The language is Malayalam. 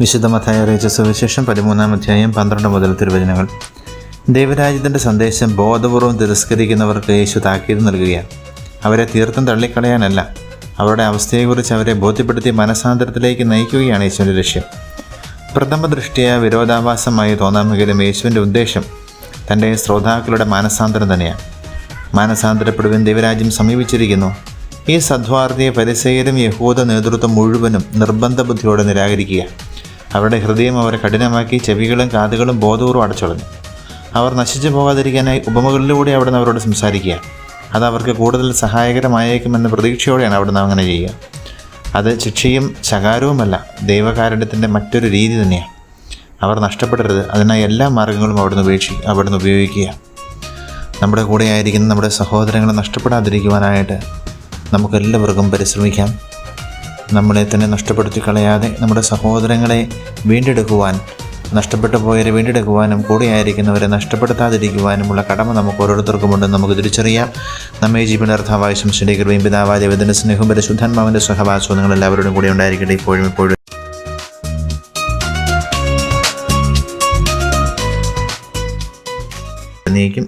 വിശുദ്ധമത്തായ അറിയിച്ച സുവിശേഷം പതിമൂന്നാം അധ്യായം പന്ത്രണ്ട് മുതൽ തിരുവചനങ്ങൾ. ദൈവരാജ്യത്തിന്റെ സന്ദേശം ബോധപൂർവം തിരസ്കരിക്കുന്നവർക്ക് യേശു താക്കീത് നൽകുകയാണ്. അവരെ തീർത്തും തള്ളിക്കളയാനല്ല. അവരുടെ അവസ്ഥയെക്കുറിച്ച് അവരെ ബോധ്യപ്പെടുത്തി മനസാന്തരത്തിലേക്ക് നയിക്കുകയാണ് യേശുവിന്റെ ലക്ഷ്യം. പ്രഥമ ദൃഷ്ടിയ വിരോധാഭാസമായി തോന്നാമെങ്കിലും യേശുവിന്റെ ഉദ്ദേശം തന്റെ ശ്രോതാക്കളുടെ മാനസാന്തരം തന്നെയാണ്. മാനസാന്തരപ്പെടുവാൻ ദൈവരാജ്യം സമീപിച്ചിരിക്കുന്നു. ഈ സദ്വാർത്തിയെ പരിസയരും യഹൂദ നേതൃത്വം മുഴുവനും നിർബന്ധ ബുദ്ധിയോടെ നിരാകരിക്കുക. അവരുടെ ഹൃദയം അവരെ കഠിനമാക്കി ചെവികളും കാതുകളും ബോധപൂർവം അടച്ചുളഞ്ഞു. അവർ നശിച്ചു പോകാതിരിക്കാനായി ഉപമകളിലൂടെ അവിടുന്ന് അവരോട് സംസാരിക്കുക. അത് അവർക്ക് കൂടുതൽ സഹായകരമായേക്കുമെന്ന പ്രതീക്ഷയോടെയാണ് അവിടുന്ന് അങ്ങനെ ചെയ്യുക. അത് ശിക്ഷയും ശകാരവുമല്ല ദൈവകാരുണ്യത്തിന്റെ മറ്റൊരു രീതി തന്നെയാണ്. അവർ നഷ്ടപ്പെടരുത്. അതിനായി എല്ലാ മാർഗങ്ങളും അവിടുന്ന് ഉപേക്ഷി അവിടുന്ന് ഉപയോഗിക്കുക. നമ്മുടെ കൂടെ ആയിരിക്കുന്ന നമ്മുടെ സഹോദരങ്ങളെ നഷ്ടപ്പെടാതിരിക്കുവാനായിട്ട് നമുക്കെല്ലാവർക്കും പരിശ്രമിക്കാം. നമ്മളെ തന്നെ നഷ്ടപ്പെടുത്തി കളയാതെ നമ്മുടെ സഹോദരങ്ങളെ വീണ്ടെടുക്കുവാൻ നഷ്ടപ്പെട്ടു പോയവരെ വീണ്ടെടുക്കുവാനും കൂടെയായിരിക്കുന്നവരെ നഷ്ടപ്പെടുത്താതിരിക്കുവാനുമുള്ള കടമ നമുക്ക് ഓരോരുത്തർക്കുമുണ്ട് നമുക്ക് തിരിച്ചറിയാം. നമ്മെ ജീവനർത്ഥാവശ്യം അർത്ഥാവായ ശംശനീകൃതയും പിതാവായ വേദന സ്നേഹവും പരിശുദ്ധാത്മാവിന്റെ സഹവാസവും നിങ്ങൾ കൂടെ ഉണ്ടായിരിക്കട്ടെ ഇപ്പോഴും ഇപ്പോഴും. നീക്കും.